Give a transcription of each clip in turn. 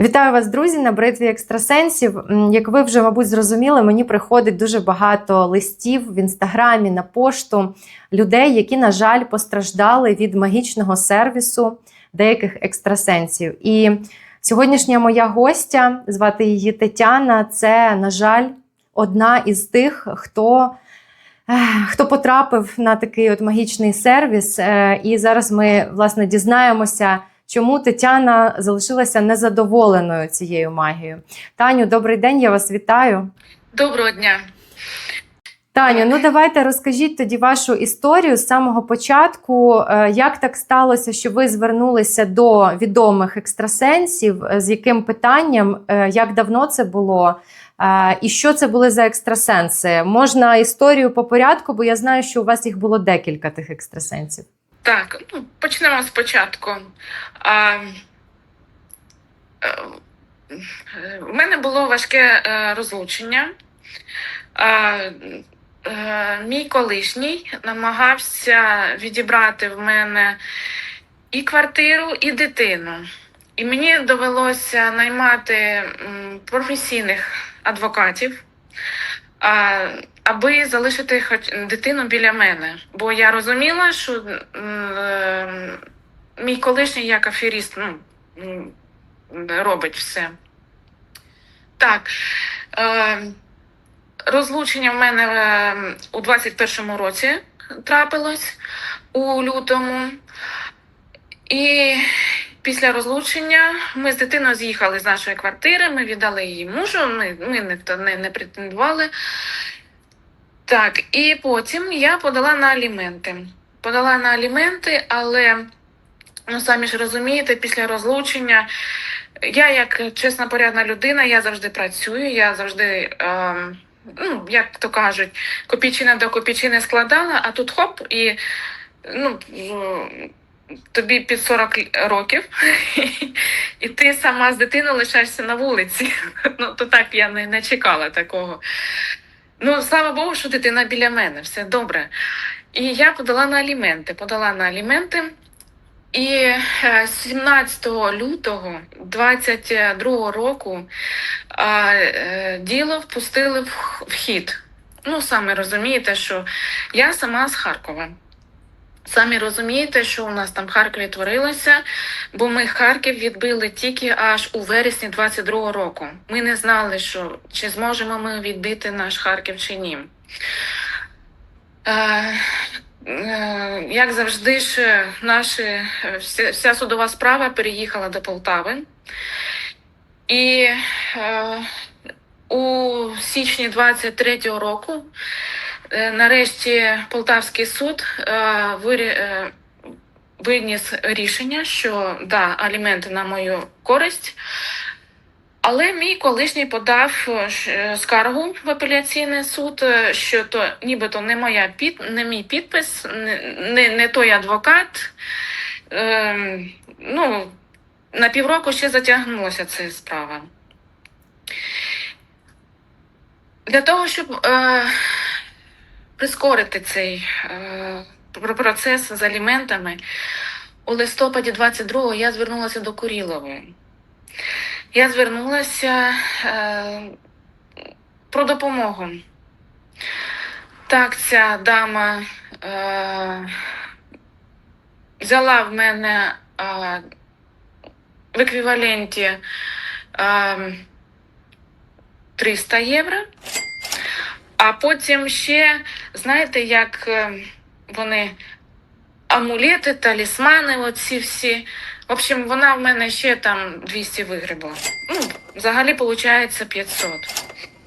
Вітаю вас, друзі, на бритві екстрасенсів. Як ви вже, мабуть, зрозуміли, мені приходить дуже багато листів в інстаграмі на пошту людей, які, на жаль, постраждали від магічного сервісу деяких екстрасенсів. І сьогоднішня моя гостя, звати її Тетяна, це, на жаль, одна із тих, хто. Хто потрапив на такий от магічний сервіс, Е, і зараз ми власне дізнаємося, чому Тетяна залишилася незадоволеною цією магією. Таню, добрий день, я вас вітаю. Доброго дня. Таню, ну давайте розкажіть тоді вашу історію з самого початку. Е, Як так сталося, що ви звернулися до відомих екстрасенсів? Е, З яким питанням, Е, як давно це було? І що це були за екстрасенси? Можна історію по порядку, бо я знаю, що у вас їх було декілька тих екстрасенсів. Так, ну, почнемо спочатку. А, е, в мене було важке е, розлучення. А, е, мій колишній намагався відібрати в мене і квартиру, і дитину. І мені довелося наймати професійних адвокатів. Аби залишити хоч дитину біля мене. Бо я розуміла, що е, мій колишній як аферіст ну, робить все. Так. Е, розлучення в мене е, у 21-му році трапилось у лютому. І після розлучення ми з дитиною з'їхали з нашої квартири, ми віддали її мужу, ми, ми не, не, не претендували. Так, і потім я подала на аліменти. Подала на аліменти, але ну самі ж розумієте, після розлучення я, як чесна порядна людина, я завжди працюю, я завжди, е, ну, як то кажуть, копійчина до копійчини складала, а тут хоп, і ну, тобі під 40 років, і ти сама з дитиною лишаєшся на вулиці. Ну, то так я не, не чекала такого. Ну, слава Богу, що дитина біля мене, все добре. І я подала на аліменти. Подала на аліменти. І е, 17 лютого 22 року а, е, діло впустили в хід. Ну, самі розумієте, що я сама з Харкова. Самі розумієте, що у нас там в Харкові творилося, бо ми Харків відбили тільки аж у вересні 22-го року. Ми не знали, що чи зможемо ми відбити наш Харків чи ні. Е, е, як завжди ж, наші, вся, вся судова справа переїхала до Полтави. І е, у січні 23-го року нарешті Полтавський суд е, е, виніс рішення, що да, аліменти на мою користь. Але мій колишній подав е, е, скаргу в апеляційний суд, е, що то нібито не моя під, не мій підпис, не, не, той адвокат. Ем, ну, на півроку ще затягнулася ця справа. Для того, щоб е, прискорити цей е, процес з аліментами, у листопаді 22-го я звернулася до Курілової. Я звернулася е, про допомогу. Так, ця дама е, взяла в мене е, в еквіваленті е, 300 євро, а потім ще, знаєте, як е, вони амулети, талісмани, оці всі. В общем, вона в мене ще там 200 вигребла. Ну, взагалі, виходить 500.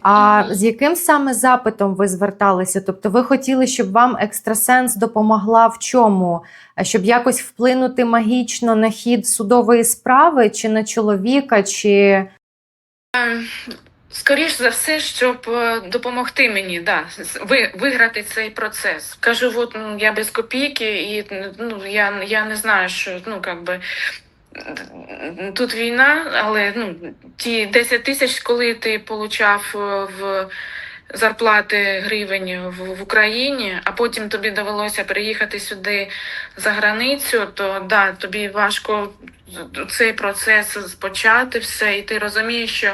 А з яким саме запитом ви зверталися? Тобто, ви хотіли, щоб вам екстрасенс допомогла в чому? Щоб якось вплинути магічно на хід судової справи, чи на чоловіка, чи Скоріш за все, щоб е, допомогти мені, да, ви, виграти цей процес. Кажу, от ну, я без копійки, і ну, я, я не знаю, що ну, как би, тут війна, але ну, ті 10 тисяч, коли ти получав е, в зарплати гривень в, в Україні, а потім тобі довелося переїхати сюди за границю, то да, тобі важко цей процес почати все, і ти розумієш, що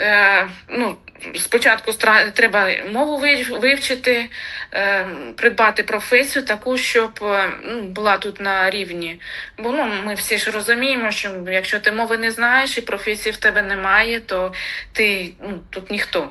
е, ну, спочатку треба мову вивчити, е, придбати професію таку, щоб е, ну, була тут на рівні. Бо ну, ми всі ж розуміємо, що якщо ти мови не знаєш і професії в тебе немає, то ти ну, тут ніхто.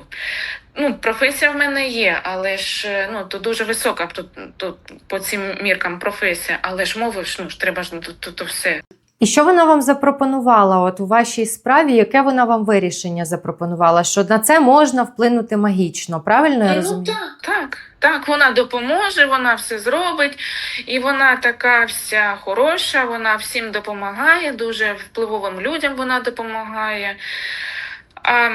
Ну, професія в мене є, але ж е, ну, то дуже висока тут, тут по цим міркам професія, але ж мови ж, ну, ж треба ж то, то, то все. І що вона вам запропонувала от у вашій справі? Яке вона вам вирішення запропонувала? Що на це можна вплинути магічно? Правильно я Ну так, так, так, вона допоможе, вона все зробить, і вона така вся хороша, вона всім допомагає, дуже впливовим людям вона допомагає. А,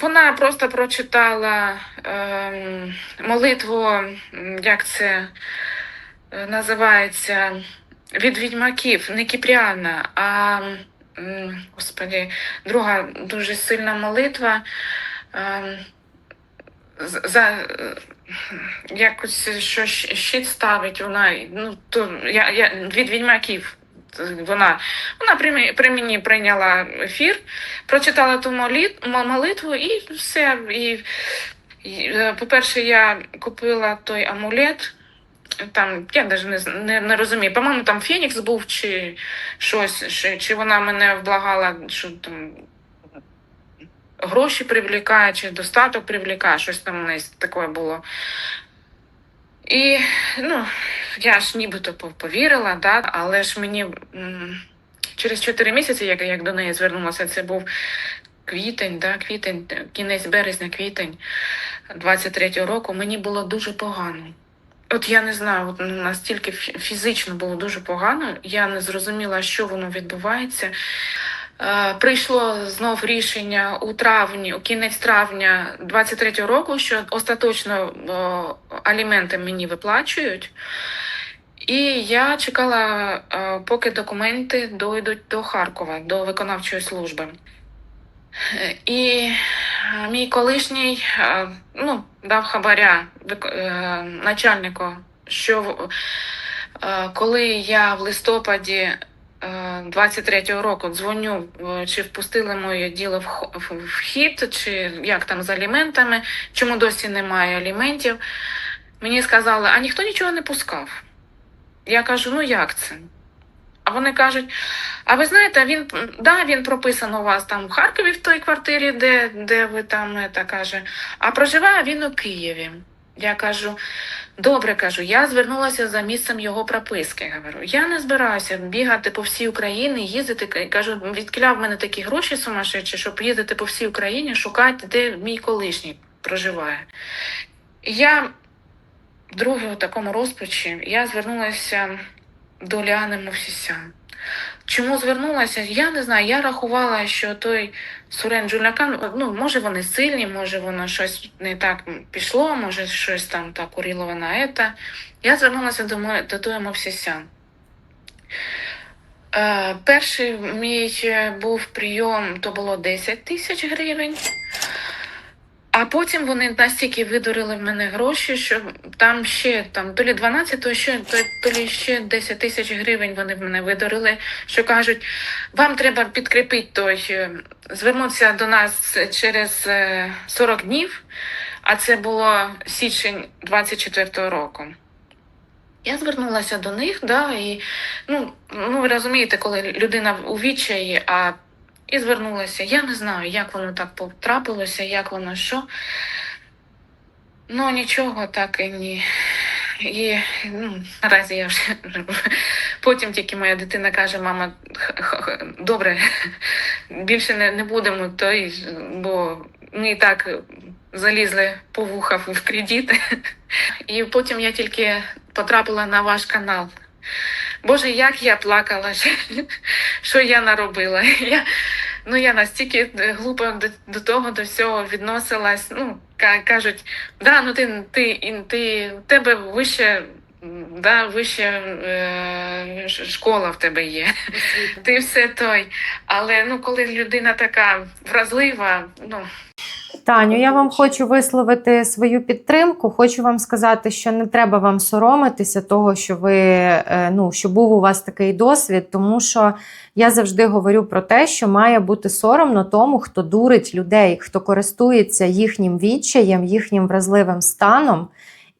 вона просто прочитала ем, молитву, як це е, називається, від відьмаків, не Кіпріана, а господи, друга дуже сильна молитва. за якось що щит ставить вона. Ну то я, я від відьмаків. Вона вона при, при мені прийняла ефір, прочитала ту молитву і все. І, і, е, по-перше, я купила той амулет. Там я навіть не, не, не розумію. По-моєму, там Фенікс був чи щось, чи, чи вона мене вблагала, що там гроші привлікає, чи достаток привлікає, щось там у неї таке було. І ну, я ж нібито повірила, да, але ж мені через 4 місяці, як, як до неї звернулася, це був квітень, да, квітень, кінець березня, квітень 23-го року, мені було дуже погано. От я не знаю, от настільки фізично було дуже погано, я не зрозуміла, що воно відбувається. Е, Прийшло знов рішення у травні, у кінець травня 23-го року, що остаточно аліменти мені виплачують. І я чекала, е, поки документи дойдуть до Харкова, до виконавчої служби. І е, мій колишній е, ну, дав хабаря е, начальнику, що коли я в листопаді е, 23-го року дзвоню, чи впустили моє діло в хід, чи як там з аліментами, чому досі немає аліментів. Мені сказали, а ніхто нічого не пускав. Я кажу, ну як це? А вони кажуть: а ви знаєте, він да, він прописан у вас там в Харкові в той квартирі, де, де ви там це каже, а проживає він у Києві. Я кажу, добре кажу, я звернулася за місцем його прописки. Говорю, я не збираюся бігати по всій Україні, їздити. Кажу, відкіля в мене такі гроші сумасшедші, щоб їздити по всій Україні, шукати, де мій колишній проживає. Я вдруге у такому розпачі я звернулася до Ліани Мовсісян. Чому звернулася? Я не знаю. Я рахувала, що той Сурен Джулякан, ну, може вони сильні, може воно щось не так пішло, може щось там так уріло на ета. Я звернулася до, до тої Мовсісян. Е, перший мій е, був прийом, то було 10 тисяч гривень. А потім вони настільки видурили в мене гроші, що там ще там то лі 12, то ще то, то лі ще 10 тисяч гривень вони в мене видурили, що кажуть, вам треба підкріпити той, е, звернутися до нас через е, 40 днів, а це було січень 24-го року. Я звернулася до них, да, і ну, ну ви розумієте, коли людина у відчаї, а і звернулася. Я не знаю, як воно так потрапилося, як воно що. Ну, нічого так і ні. І ну, наразі я вже потім тільки моя дитина каже: мама, х- х- х- добре, більше не, не будемо, той, бо ми і так залізли по вухах в кредит. І потім я тільки потрапила на ваш канал. Боже, як я плакала, що, я наробила. Я, ну, я настільки глупо до, до того, до всього відносилась. Ну, кажуть, да, ну ти, ти, ти, тебе вище, да, вище е, школа в тебе є. Ти все той. Але ну, коли людина така вразлива, ну, Таню, я вам хочу висловити свою підтримку. Хочу вам сказати, що не треба вам соромитися того, що ви е, ну, що був у вас такий досвід, тому що я завжди говорю про те, що має бути соромно тому, хто дурить людей, хто користується їхнім відчаєм, їхнім вразливим станом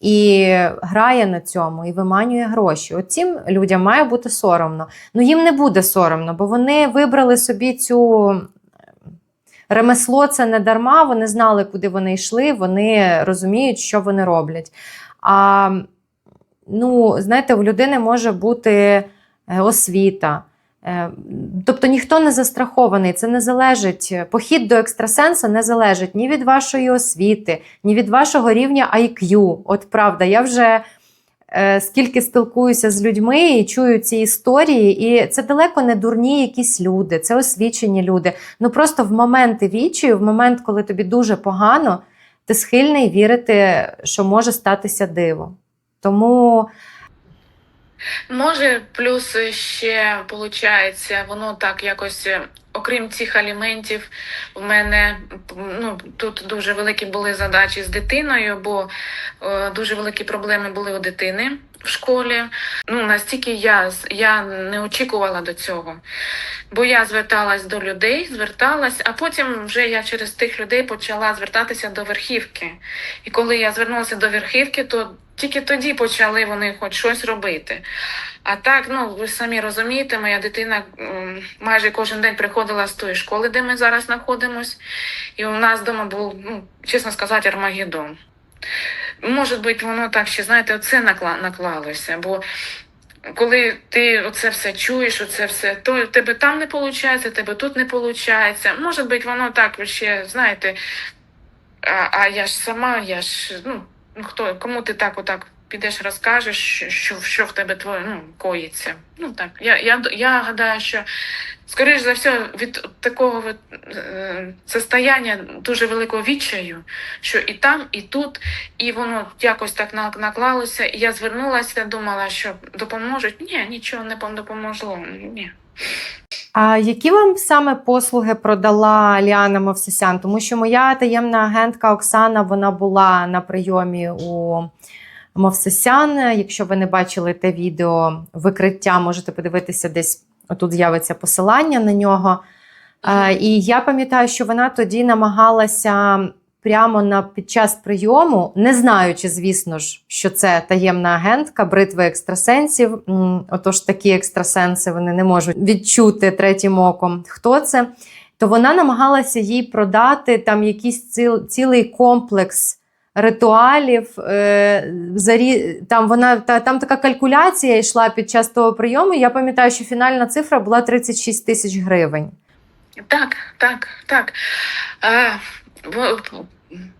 і грає на цьому і виманює гроші. Оцім людям має бути соромно. Ну їм не буде соромно, бо вони вибрали собі цю ремесло це не дарма, вони знали, куди вони йшли, вони розуміють, що вони роблять. А ну, знаєте, у людини може бути е, освіта. Е, Тобто ніхто не застрахований, це не залежить. Похід до екстрасенса не залежить ні від вашої освіти, ні від вашого рівня IQ. От правда, я вже скільки спілкуюся з людьми і чую ці історії, і це далеко не дурні якісь люди, це освічені люди. Ну просто в моменти вічі, в момент, коли тобі дуже погано, ти схильний вірити, що може статися диво. Тому Може, плюс ще виходить, воно так якось, е, окрім цих аліментів, в мене ну, тут дуже великі були задачі з дитиною, бо е, дуже великі проблеми були у дитини в школі. Ну, настільки я, я не очікувала до цього. Бо я зверталась до людей, зверталась, а потім вже я через тих людей почала звертатися до верхівки. І коли я звернулася до верхівки, то тільки тоді почали вони хоч щось робити. А так, ну ви самі розумієте, моя дитина майже кожен день приходила з тої школи, де ми зараз знаходимось, і у нас вдома був, ну, чесно сказати, Армагеддон. Може бути, воно так ще, знаєте, оце накла- наклалося. Бо коли ти оце все чуєш, оце все, то тебе там не виходить, тебе тут не виходить. Може бути, воно так ще, знаєте, а, а я ж сама, я ж, ну хто, кому ти так отак підеш, розкажеш, що, що, в тебе твоє, ну, коїться. Ну так, я, я, я гадаю, що скоріш за все від такого е, состояння дуже великого відчаю, що і там, і тут, і воно якось так наклалося, і я звернулася, думала, що допоможуть. Ні, нічого не пом- допоможло. Ні. А які вам саме послуги продала Ліана Мовсисян? Тому що моя таємна агентка Оксана вона була на прийомі у Мовсисян. Якщо ви не бачили те відео викриття, можете подивитися десь. Тут з'явиться посилання на нього. Е, І я пам'ятаю, що вона тоді намагалася прямо на під час прийому, не знаючи, звісно ж, що це таємна агентка бритви екстрасенсів. Отож, такі екстрасенси вони не можуть відчути третім оком, хто це. То вона намагалася їй продати там якийсь ціл, цілий комплекс ритуалів. Е, там, вона, та, там така калькуляція йшла під час того прийому. Я пам'ятаю, що фінальна цифра була 36 тисяч гривень. Так, так, так. Бо-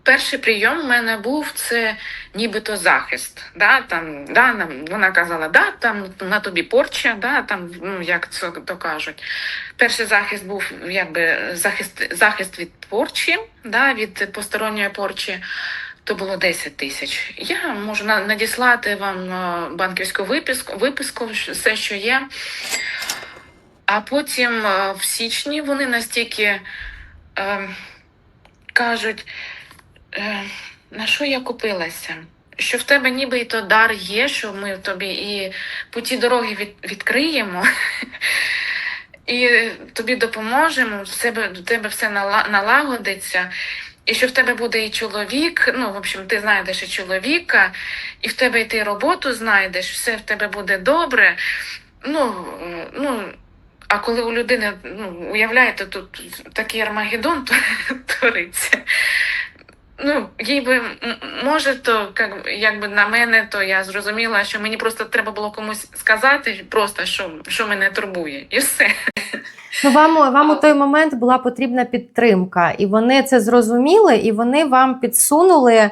перший прийом у мене був це нібито захист. Да, там, да, нам, вона казала, да, там на тобі порча, да, там, ну, як це то кажуть. Перший захист був якби захист, захист від порчі, да, від посторонньої порчі. То було 10 тисяч. Я можу надіслати вам е, банківську виписку, виписку, все, що є. А потім е, в січні вони настільки е, кажуть, е, на що я купилася? Що в тебе ніби і то дар є, що ми тобі і путі дороги від, відкриємо, і тобі допоможемо, в себе, в тебе все налагодиться. І що в тебе буде і чоловік, ну, в общем, ти знайдеш і чоловіка, і в тебе і ти роботу знайдеш, все в тебе буде добре. Ну, ну, а коли у людини, ну, уявляєте, тут такий Армагеддон твориться. Ну, їй би, може, то як, якби на мене, то я зрозуміла, що мені просто треба було комусь сказати, просто що, що мене турбує, і все. Ну, вам, вам у той момент була потрібна підтримка, і вони це зрозуміли, і вони вам підсунули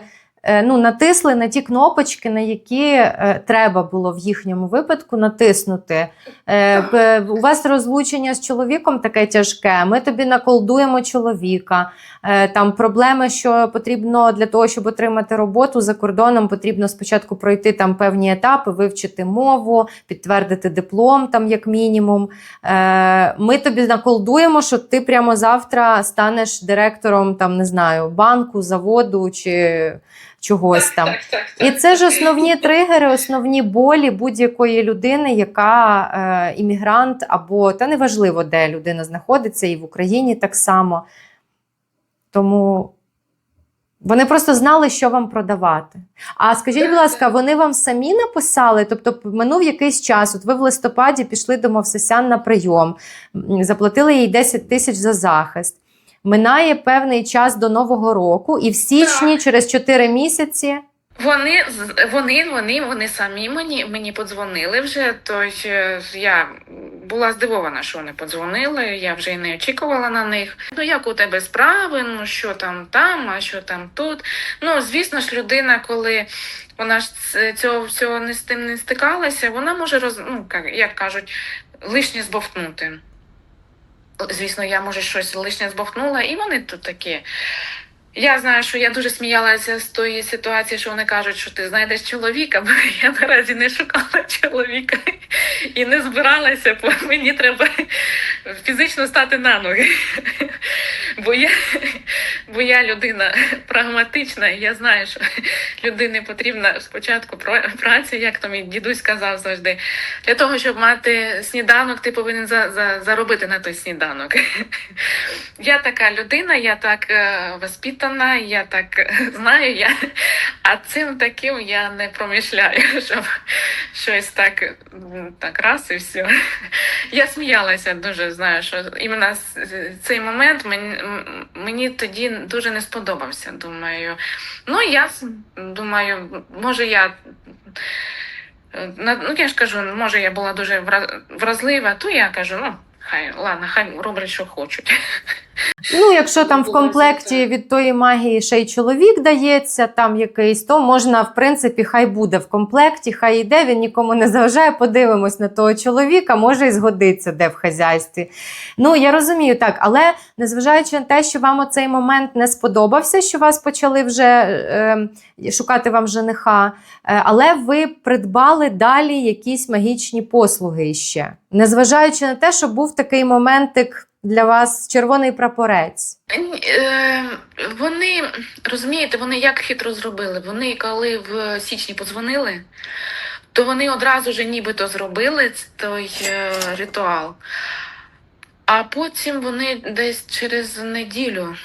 ну, натисли на ті кнопочки, на які е, треба було в їхньому випадку натиснути. Е, у вас розлучення з чоловіком таке тяжке. Ми тобі наколдуємо чоловіка. Е, там проблеми, що потрібно для того, щоб отримати роботу за кордоном, потрібно спочатку пройти там певні етапи, вивчити мову, підтвердити диплом, там як мінімум. Е, ми тобі наколдуємо, що ти прямо завтра станеш директором там, не знаю, банку, заводу чи чогось там. Так, так, так, І це ж так. основні тригери, основні болі будь-якої людини, яка е, іммігрант, або та неважливо, де людина знаходиться, і в Україні так само. Тому вони просто знали, що вам продавати. А скажіть, будь ласка, вони вам самі написали? Тобто, минув якийсь час, от ви в листопаді пішли до Мовсесян на прийом, заплатили їй 10 тисяч за захист. Минає певний час до Нового року, і в січні, через 4 місяці. Вони вони, вони, вони самі мені мені подзвонили вже. Тож е, я була здивована, що вони подзвонили. Я вже й не очікувала на них. Ну як у тебе справи? Ну що там там, а що там тут? Ну звісно ж, людина, коли вона ж цього всього не з тим не стикалася, вона може роз ну, як кажуть, лишнє збовтнути. Звісно, я може щось лишнє збахнула, і вони тут такі. Я знаю, що я дуже сміялася з тої ситуації, що вони кажуть, що ти знайдеш чоловіка, бо я наразі не шукала чоловіка і не збиралася, бо мені треба фізично стати на ноги. Бо я, бо я людина прагматична, і я знаю, що людині потрібна спочатку праця, як то мій дідусь казав завжди. Для того, щоб мати сніданок, ти повинен за, за, заробити на той сніданок. Я така людина, я так е, воспитана, я так знаю, я, а цим таким я не промишляю, щоб щось так, так раз і все. Я сміялася дуже, знаю, що іменно цей момент мені, мені тоді дуже не сподобався. Думаю, ну я думаю, може я. Ну, я ж кажу, може, я була дуже вра- вразлива, то я кажу, ну, хай, ладно, хай роблять, що хочуть. Ну, якщо там в комплекті від тої магії ще й чоловік дається, там якийсь, то можна, в принципі, хай буде в комплекті, хай йде, він нікому не заважає. Подивимось на того чоловіка, може і згодиться де в хазяйстві. Ну, я розумію так, але незважаючи на те, що вам оцей момент не сподобався, що вас почали вже е, шукати вам жениха, е, але ви придбали далі якісь магічні послуги іще. Незважаючи на те, що був такий моментик для вас червоний прапорець. Е, Вони розумієте, вони як хитро зробили. Вони коли в січні подзвонили, то вони одразу ж нібито зробили той е, ритуал. А потім вони десь через неділю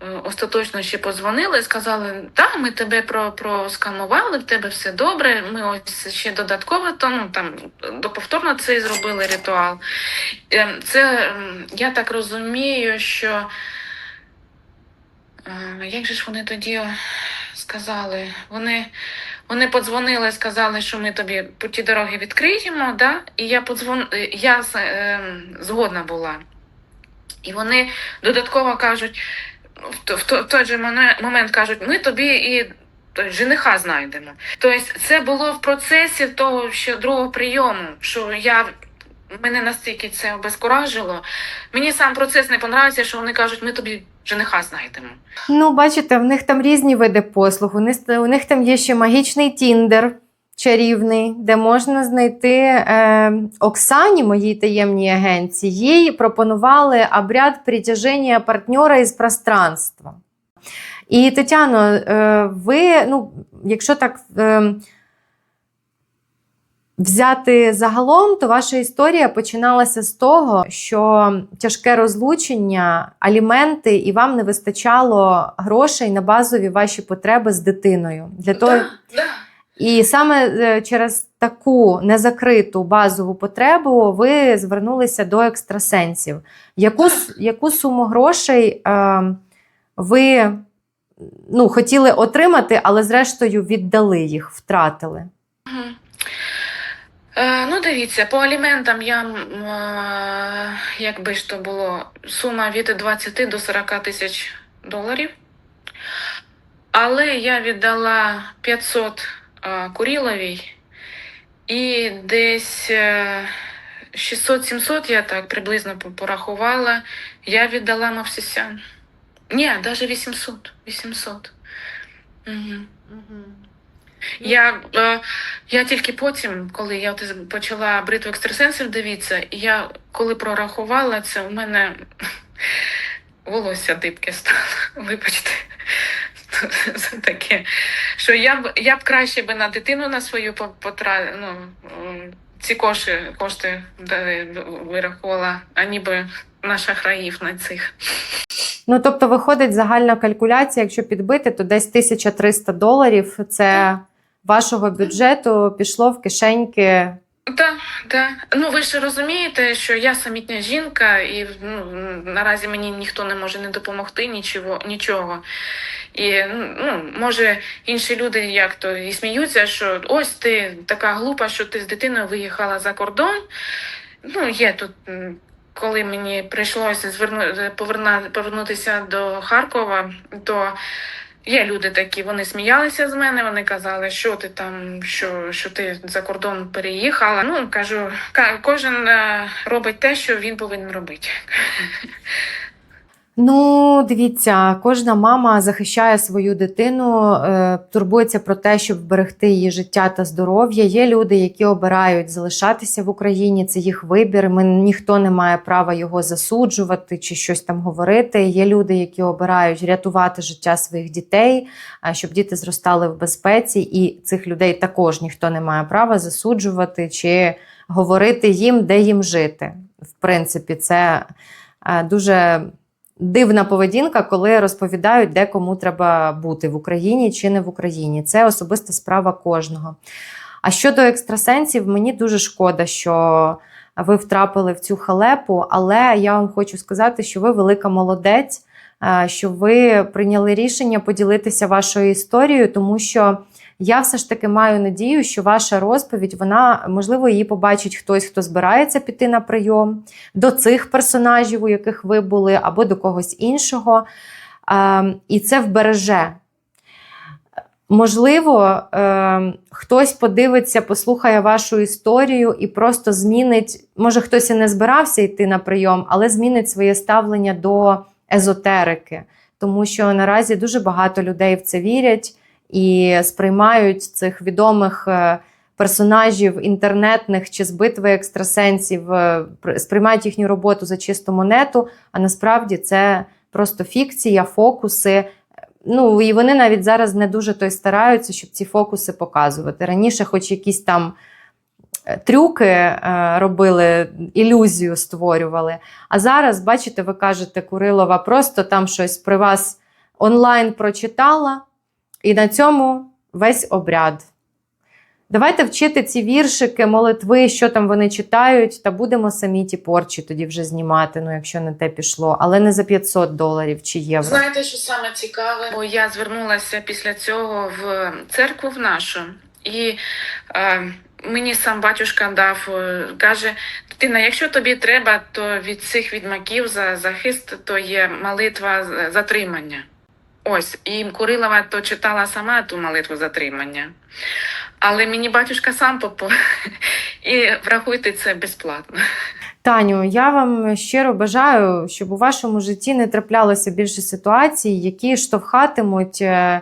остаточно ще подзвонили, сказали, так, ми тебе про, просканували, в тебе все добре. Ми ось ще додатково то, ну, там, до повторно це зробили ритуал. Е, Це я так розумію, що е, як же ж вони тоді сказали? Вони, вони подзвонили, сказали, що ми тобі ті дороги відкриємо, да? і я подзвон... е, я е, згодна була. І вони додатково кажуть, в, той же момент кажуть, ми тобі і той, жениха знайдемо. Тобто це було в процесі того, що другого прийому, що я мене настільки це обезкуражило. Мені сам процес не понравився, що вони кажуть, ми тобі жениха знайдемо. Ну, бачите, в них там різні види послуг. У них, у них там є ще магічний тіндер чарівний, де можна знайти е, Оксані, моїй таємній агенції, їй пропонували обряд притяження партнера із пространства. І Тетяно, е, ви, ну, якщо так. Е, Взяти загалом, то ваша історія починалася з того, що тяжке розлучення, аліменти, і вам не вистачало грошей на базові ваші потреби з дитиною. Для того. І саме е, через таку незакриту базову потребу ви звернулися до екстрасенсів. Яку, яку суму грошей е, ви ну, хотіли отримати, але зрештою віддали їх, втратили? Е, ну, дивіться, по аліментам я, е, якби ж то було, сума від 20 до 40 тисяч доларів. Але я віддала 500 е, Куріловій і десь е, 600-700, я так приблизно порахувала, я віддала Мавсісян. Ні, навіть 800. 800. Угу. Я, е, я тільки потім, коли я от почала бритву екстрасенсів дивитися, я коли прорахувала це, у мене волосся дибке стало. Вибачте. Це таке. Що я б я б краще би на дитину на свою по- потра... ну, ці кошти, кошти вирахувала, а ніби на шахраїв на цих. Ну, тобто, виходить загальна калькуляція, якщо підбити, то десь 1300 доларів це вашого бюджету пішло в кишеньки. Так, так. Ну ви ж розумієте, що я самітня жінка, і ну, наразі мені ніхто не може не допомогти нічого. нічого. І ну, може інші люди як то і сміються, що ось ти така глупа, що ти з дитиною виїхала за кордон. Ну, є тут, коли мені прийшлося зверну, поверна, повернутися до Харкова, то Є люди такі, вони сміялися з мене, вони казали, що ти там, що, що ти за кордон переїхала. Ну, кажу, кожен е, робить те, що він повинен робити. Ну, дивіться, кожна мама захищає свою дитину, е, турбується про те, щоб вберегти її життя та здоров'я. Є люди, які обирають залишатися в Україні. Це їх вибір. Ми ніхто не має права його засуджувати чи щось там говорити. Є люди, які обирають рятувати життя своїх дітей, щоб діти зростали в безпеці, і цих людей також ніхто не має права засуджувати чи говорити їм, де їм жити. В принципі, це е, дуже дивна поведінка, коли розповідають, де кому треба бути в Україні чи не в Україні. Це особиста справа кожного. А щодо екстрасенсів, мені дуже шкода, що ви втрапили в цю халепу, але я вам хочу сказати, що ви велика молодець, е, що ви прийняли рішення поділитися вашою історією, тому що я все ж таки маю надію, що ваша розповідь, вона можливо її побачить хтось, хто збирається піти на прийом до цих персонажів, у яких ви були, або до когось іншого. Е, І це вбереже. Можливо, е, хтось подивиться, послухає вашу історію і просто змінить, може, хтось і не збирався йти на прийом, але змінить своє ставлення до езотерики, тому що наразі дуже багато людей в це вірять і сприймають цих відомих е, персонажів інтернетних чи з битви екстрасенсів, е, сприймають їхню роботу за чисту монету, а насправді це просто фікція, фокуси. Ну і вони навіть зараз не дуже то й стараються, щоб ці фокуси показувати. Раніше, хоч якісь там е, трюки е, робили, ілюзію створювали. А зараз, бачите, ви кажете, Курилова, просто там щось при вас онлайн прочитала, і на цьому весь обряд. Давайте вчити ці віршики, молитви, що там вони читають, та будемо самі ті порчі тоді вже знімати, ну якщо не те пішло, але не за 500 доларів чи євро. Знаєте, що саме цікаве? Бо я звернулася після цього в церкву в нашу, і е, мені сам батюшка дав, е, каже: дитина, якщо тобі треба, то від цих відьмаків за захист то є молитва затримання. Ось, і Курилова то читала сама ту молитву затримання. Але мені батюшка сам попав. І врахуйте це безплатно. Таню, я вам щиро бажаю, щоб у вашому житті не траплялося більше ситуацій, які штовхатимуть е,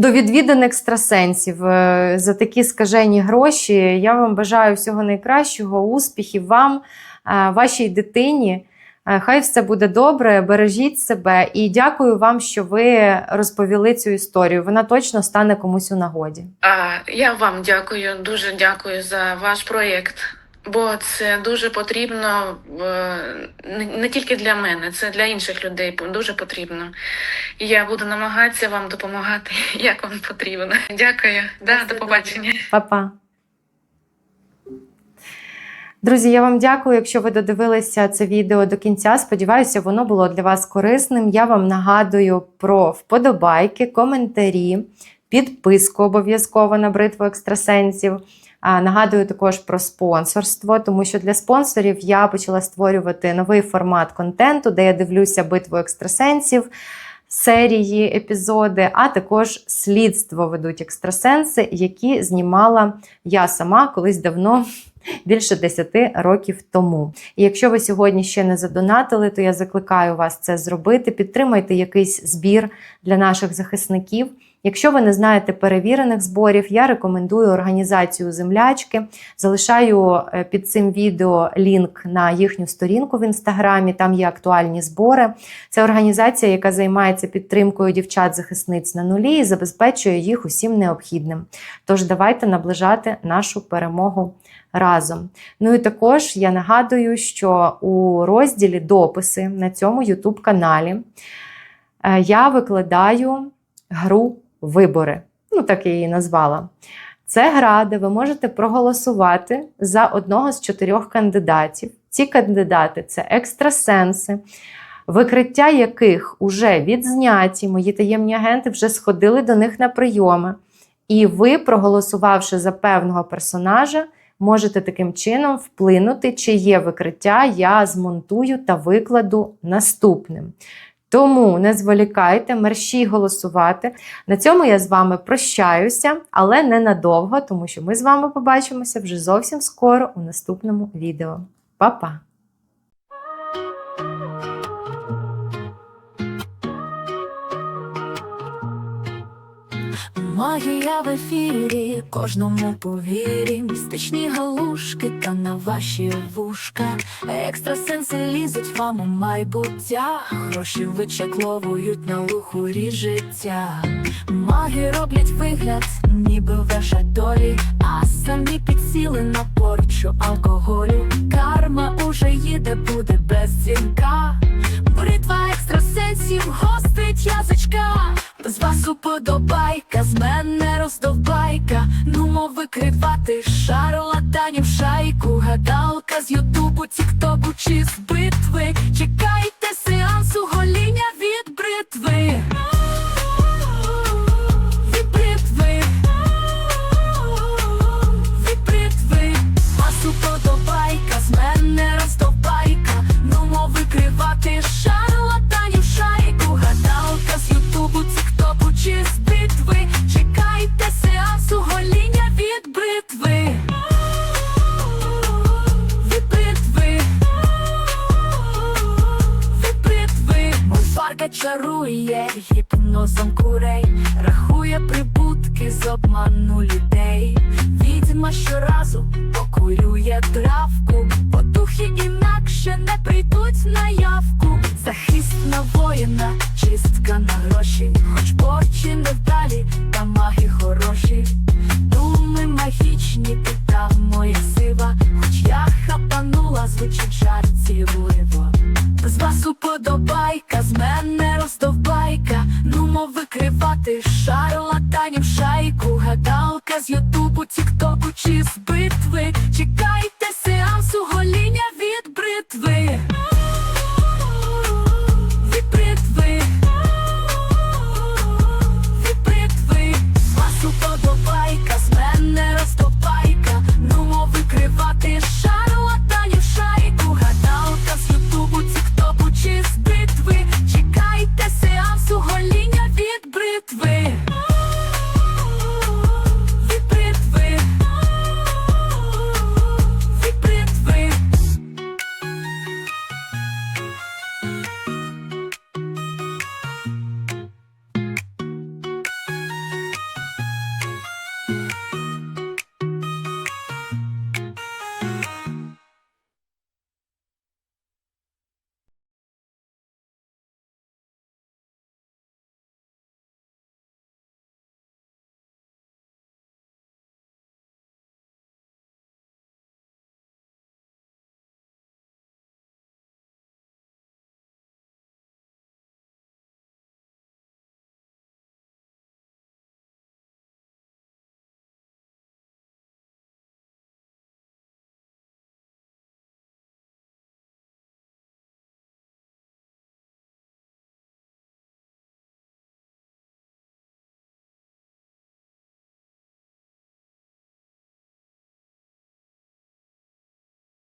до відвідин екстрасенсів е, за такі скажені гроші. Я вам бажаю всього найкращого, успіхів вам, е, вашій дитині. Е, Хай все буде добре, бережіть себе і дякую вам, що ви розповіли цю історію. Вона точно стане комусь у нагоді. А, я вам дякую, дуже дякую за ваш проєкт. Бо це дуже потрібно е, не, не тільки для мене, це для інших людей дуже потрібно. І я буду намагатися вам допомагати, як вам потрібно. Дякую, да, до побачення. Па-па. Друзі, я вам дякую, якщо ви додивилися це відео до кінця. Сподіваюся, воно було для вас корисним. Я вам нагадую про вподобайки, коментарі, підписку обов'язково на бритву екстрасенсів. Нагадую також про спонсорство, тому що для спонсорів я почала створювати новий формат контенту, де я дивлюся битву екстрасенсів. Серії, епізоди, а також слідство ведуть екстрасенси, які знімала я сама колись давно. Більше 10 років тому. І якщо ви сьогодні ще не задонатили, то я закликаю вас це зробити. Підтримайте якийсь збір для наших захисників. Якщо ви не знаєте перевірених зборів, я рекомендую організацію землячки. Залишаю е, під цим відео лінк на їхню сторінку в інстаграмі. Там є актуальні збори. Це організація, яка займається підтримкою дівчат-захисниць на нулі і забезпечує їх усім необхідним. Тож давайте наближати нашу перемогу разом. Ну і також я нагадую, що у розділі дописи на цьому YouTube каналі е, я викладаю гру вибори. Ну, так я її назвала. Це гра, де ви можете проголосувати за одного з чотирьох кандидатів. Ці кандидати це екстрасенси, викриття яких уже відзняті. Мої таємні агенти вже сходили до них на прийоми. І ви, проголосувавши за певного персонажа, можете таким чином вплинути, чи є викриття, я змонтую та викладу наступним. Тому не зволікайте, мерщій голосувати. На цьому я з вами прощаюся, але ненадовго, тому що ми з вами побачимося вже зовсім скоро у наступному відео. Па-па! Магія в ефірі, кожному повірі, містичні галушки та на ваші вушка. Екстрасенси лізуть вам у майбуття, гроші вичекловують на лухурі життя. Маги роблять вигляд, ніби ваша долі, а самі підсіли на порчу алкоголю. Карма уже їде, буде без дзвінка. Бритва екстрасенсів гострить язичка. З вас уподобайка, з мене роздовбайка. Нумо викривати шарлатанів шайку. Гадалка з Ютубу, Тіктоку чи з битви. Чекайте Гадалка